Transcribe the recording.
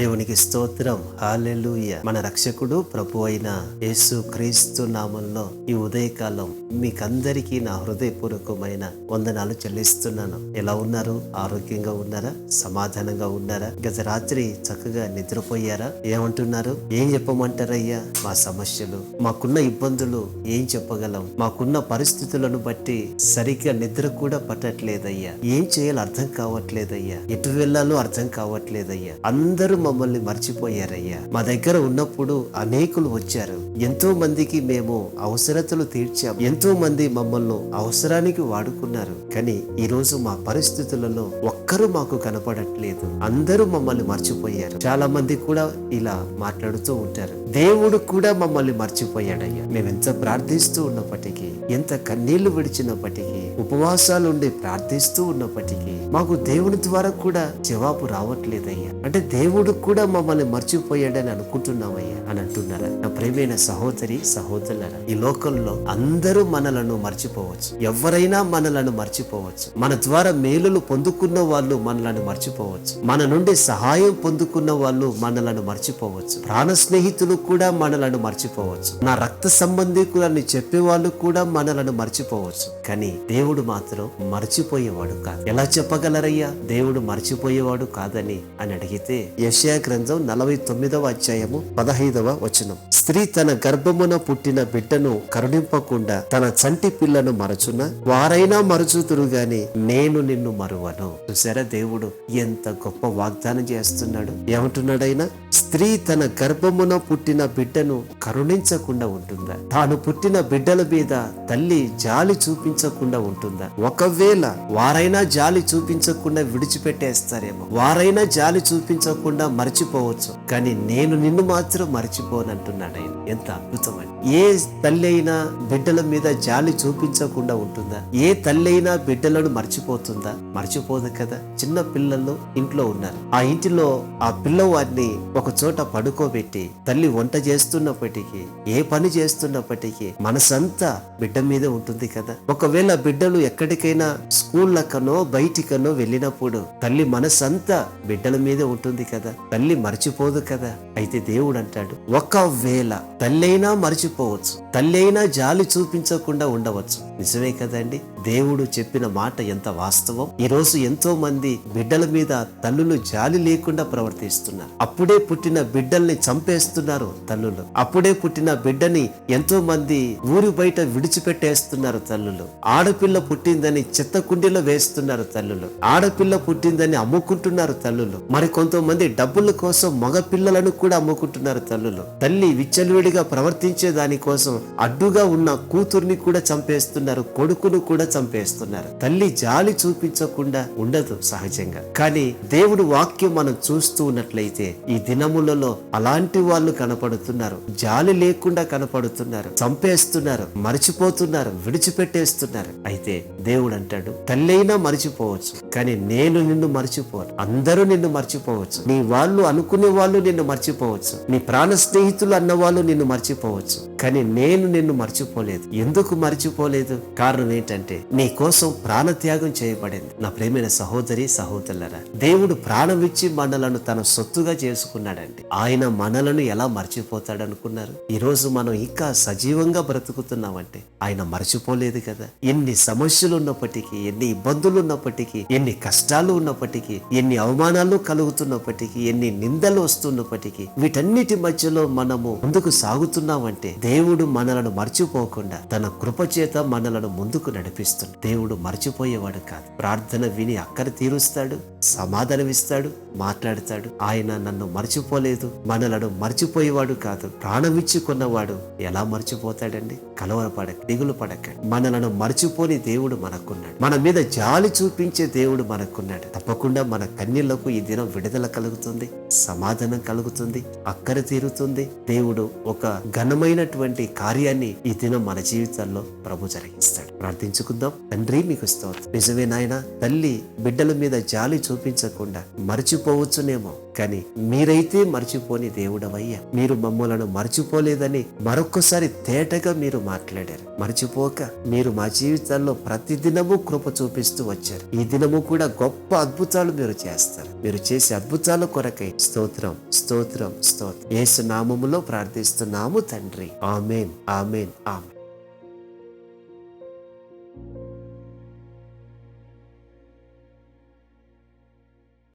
దేవునికి స్తోత్రం. హాలెలూయ మన రక్షకుడు ప్రభు అయిన యేసు క్రీస్తు నామంలో ఈ ఉదయకాలం మీకందరికీ నా హృదయపూర్వకమైన వందనాలు చెల్లిస్తున్నాను. ఎలా ఉన్నారు? ఆరోగ్యంగా ఉన్నారా? సమాధానంగా ఉన్నారా? గత రాత్రి చక్కగా నిద్రపోయారా? ఏమంటున్నారు? ఏం చెప్పమంటారయ్యా? మా సమస్యలు మాకున్న ఇబ్బందులు ఏం చెప్పగలం? మాకున్న పరిస్థితులను బట్టి సరిగ్గా నిద్ర కూడా పట్టట్లేదయ్యా. ఏం చేయాలో అర్థం కావట్లేదయ్యా. ఎటు వెళ్ళాలో అర్థం కావట్లేదయ్యా. అందరూ మమ్మల్ని మర్చిపోయారయ్యా. మా దగ్గర ఉన్నప్పుడు అనేకులు వచ్చారు. ఎంతో మందికి మేము అవసరతలు తీర్చాం. ఎంతో మంది మమ్మల్ని అవసరానికి వాడుకున్నారు. కానీ ఈ రోజు మా పరిస్థితులలో ఒక్కరూ మాకు కనపడట్లేదు. అందరూ మమ్మల్ని మర్చిపోయారు. చాలా మంది కూడా ఇలా మాట్లాడుతూ ఉంటారు. దేవుడు కూడా మమ్మల్ని మర్చిపోయాడయ్యా. మేము ఎంత ప్రార్థిస్తూ ఉన్నప్పటికీ ఎంత కన్నీళ్ళు విడిచినప్పటికీ ఉపవాసాలు ఉండి ప్రార్థిస్తూ ఉన్నప్పటికీ మాకు దేవుని ద్వారా కూడా జవాబు రావట్లేదయ్యా. అంటే దేవుడు కూడా మమ్మల్ని మర్చిపోయాడని అనుకుంటున్నామయ్యా అని అంటున్నారా? నా ప్రేమైన సహోదరి సహోదరులరా ఈ లోకంలో అందరూ మనలను మర్చిపోవచ్చు. ఎవరైనా మనలను మర్చిపోవచ్చు. మన ద్వారా మేలులు పొందుకున్న వాళ్ళు మనలను మర్చిపోవచ్చు. మన నుండి సహాయం పొందుకున్న వాళ్ళు మనలను మర్చిపోవచ్చు. ప్రాణ స్నేహితులు కూడా మనలను మర్చిపోవచ్చు. నా రక్త సంబంధికులని చెప్పే వాళ్ళు కూడా మనలను మర్చిపోవచ్చు. కానీ దేవుడు మాత్రం మర్చిపోయేవాడు కాదు. ఎలా చెప్పగలరయ్యా? దేవుడు మర్చిపోయేవాడు కాదని అని అడిగితే యశయా గ్రంథం నలభై తొమ్మిదవ అధ్యాయము పదహైదవ వచనం. స్త్రీ తన గర్భమున పుట్టిన బిడ్డను కరుణింపకుండా తన చంటి పిల్లను మరచున వారైనా మరచుతురు గాని నేను నిన్ను మరువను. చూసారా దేవుడు ఎంత గొప్ప వాగ్దానం చేస్తున్నాడు. ఏమంటున్నాడైనా? స్త్రీ తన గర్భమున పుట్టిన బిడ్డను కరుణించకుండా ఉంటుందా? తాను పుట్టిన బిడ్డల మీద తల్లి జాలి చూపించకుండా ఉంటుందా? ఒకవేళ వారైనా జాలి చూపించకుండా విడిచిపెట్టేస్తారేమో. వారైనా జాలి చూపించకుండా మర్చిపోవచ్చు. కానీ నేను నిన్ను మాత్రం మర్చిపోనంటున్నాడు ఆయన. ఎంత అద్భుతమని ఏ తల్లి అయినా బిడ్డల మీద జాలి చూపించకుండా ఉంటుందా? ఏ తల్లి అయినా బిడ్డలను మర్చిపోతుందా? మర్చిపోదు కదా. చిన్న పిల్లలు ఇంట్లో ఉన్నారు. ఆ ఇంటిలో ఆ పిల్లవాడిని ఒక చోట పడుకోబెట్టి తల్లి వంట చేస్తున్నప్పటికీ ఏ పని చేస్తున్నప్పటికీ మనసంతా బిడ్డ మీద ఉంటుంది కదా. ఒకవేళ బిడ్డలు ఎక్కడికైనా స్కూళ్ళకనో బయటికనో వెళ్ళినప్పుడు తల్లి మనసంతా బిడ్డల మీదే ఉంటుంది కదా. తల్లి మర్చిపోదు కదా. అయితే దేవుడు అంటాడు ఒకవేళ తల్లైనా మర్చిపోవచ్చు. తల్లైనా జాలి చూపించకుండా ఉండవచ్చు. నిజమే కదండి? దేవుడు చెప్పిన మాట ఎంత వాస్తవం? ఈరోజు ఎంతో మంది బిడ్డల మీద తల్లులు జాలి లేకుండా ప్రవర్తిస్తున్నారు. అప్పుడే పుట్టిన బిడ్డల్ని చంపేస్తున్నారు తల్లులు. అప్పుడే పుట్టిన బిడ్డని ఎంతో మంది ఊరి బయట విడిచిపెట్టేస్తున్నారు తల్లులు. ఆడపిల్ల పుట్టిందని చెత్త కుండీలో వేస్తున్నారు తల్లులు. ఆడపిల్ల పుట్టిందని అమ్ముకుంటున్నారు తల్లులు. మరి కొంతమంది డబ్బుల కోసం మగ పిల్లలను కూడా అమ్ముకుంటున్నారు తల్లులు. తల్లి విచ్చలవిడిగా ప్రవర్తించే దానికోసం అడ్డుగా ఉన్న కూతుర్ని కూడా చంపేస్తున్నారు కొడుకును కూడా చంపేస్తున్నారు. తల్లి జాలి చూపించకుండా ఉండదు సహజంగా. కానీ దేవుడు వాక్యం మనం చూస్తూ ఉన్నట్లయితే ఈ దినములలో అలాంటి వాళ్ళు కనపడుతున్నారు. జాలి లేకుండా కనపడుతున్నారు. చంపేస్తున్నారు. మర్చిపోతున్నారు. విడిచిపెట్టేస్తున్నారు. అయితే దేవుడు అంటాడు తల్లైనా మర్చిపోవచ్చు. కానీ నేను నిన్ను మర్చిపోను. అందరూ నిన్ను మర్చిపోవచ్చు. నీ వాళ్ళు అనుకునే వాళ్ళు నిన్ను మర్చిపోవచ్చు. నీ ప్రాణ స్నేహితులు అన్న వాళ్ళు నిన్ను మర్చిపోవచ్చు. కానీ నేను నిన్ను మర్చిపోలేదు. ఎందుకు మర్చిపోలేదు? కారణం ఏంటంటే నీ కోసం ప్రాణత్యాగం చేయబడింది. నా ప్రేమైన సహోదరి సహోదరులరా దేవుడు ప్రాణం ఇచ్చి మనలను తన సొత్తుగా చేసుకున్నాడండి. ఆయన మనలను ఎలా మర్చిపోతాడు అనుకున్నారు ఈ రోజు మనం ఇంకా సజీవంగా బ్రతుకుతున్నామంటే ఆయన మర్చిపోలేదు కదా? ఎన్ని సమస్యలు ఉన్నప్పటికీ ఎన్ని ఇబ్బందులు ఉన్నప్పటికీ ఎన్ని కష్టాలు ఉన్నప్పటికీ ఎన్ని అవమానాలు కలుగుతున్నప్పటికీ ఎన్ని నిందలు వస్తున్నప్పటికీ వీటన్నిటి మధ్యలో మనము ముందుకు సాగుతున్నామంటే దేవుడు మనలను మర్చిపోకుండా తన కృపచేత మనలను ముందుకు నడిపిస్తుంది దేవుడు మర్చిపోయేవాడు కాదు. ప్రార్థన విని అక్కర తీరుస్తాడు సమాధానమిస్తాడు మాట్లాడతాడు. ఆయన నన్ను మర్చిపోలేదు మనలను మర్చిపోయేవాడు కాదు. ప్రాణమిచ్చి కొన్నవాడు ఎలా మర్చిపోతాడండి? కలవరపడక దిగులు పడక. మనలను మర్చిపోని దేవుడు మనకున్నాడు. మన మీద జాలి చూపించే దేవుడు మనకున్నాడు. తప్పకుండా మన కన్యలకు ఈ దినం విడుదల కలుగుతుంది సమాధానం కలుగుతుంది అక్కర తీరుతుంది. దేవుడు ఒక ఘనమైనటువంటి కార్యాన్ని ఈ దినం మన జీవితాల్లో ప్రభు జరిగిస్తాడు. ప్రార్థించుకుందాం. చెప్పుకుందాం తండ్రి మీకు స్తోత్రం. నిజమే నాయన తల్లి బిడ్డల మీద జాలి చూపించకుండా మర్చిపోవచ్చునేమో. కానీ మీరైతే మర్చిపోని దేవుడవయ్యా. మీరు మమ్మలను మర్చిపోలేదని మరొకసారి తేటగా మీరు మాట్లాడారు. మర్చిపోక మీరు మా జీవితాల్లో ప్రతిదినము కృప చూపిస్తూ వచ్చారు. ఈ దినము కూడా గొప్ప అద్భుతాలు మీరు చేస్తారు. మీరు చేసే అద్భుతాల కొరకై స్తోత్రం స్తోత్రం స్తోత్రం. యేసు నామములో ప్రార్థిస్తున్నాము తండ్రి. ఆమెన్ ఆమెన్ ఆమెన్.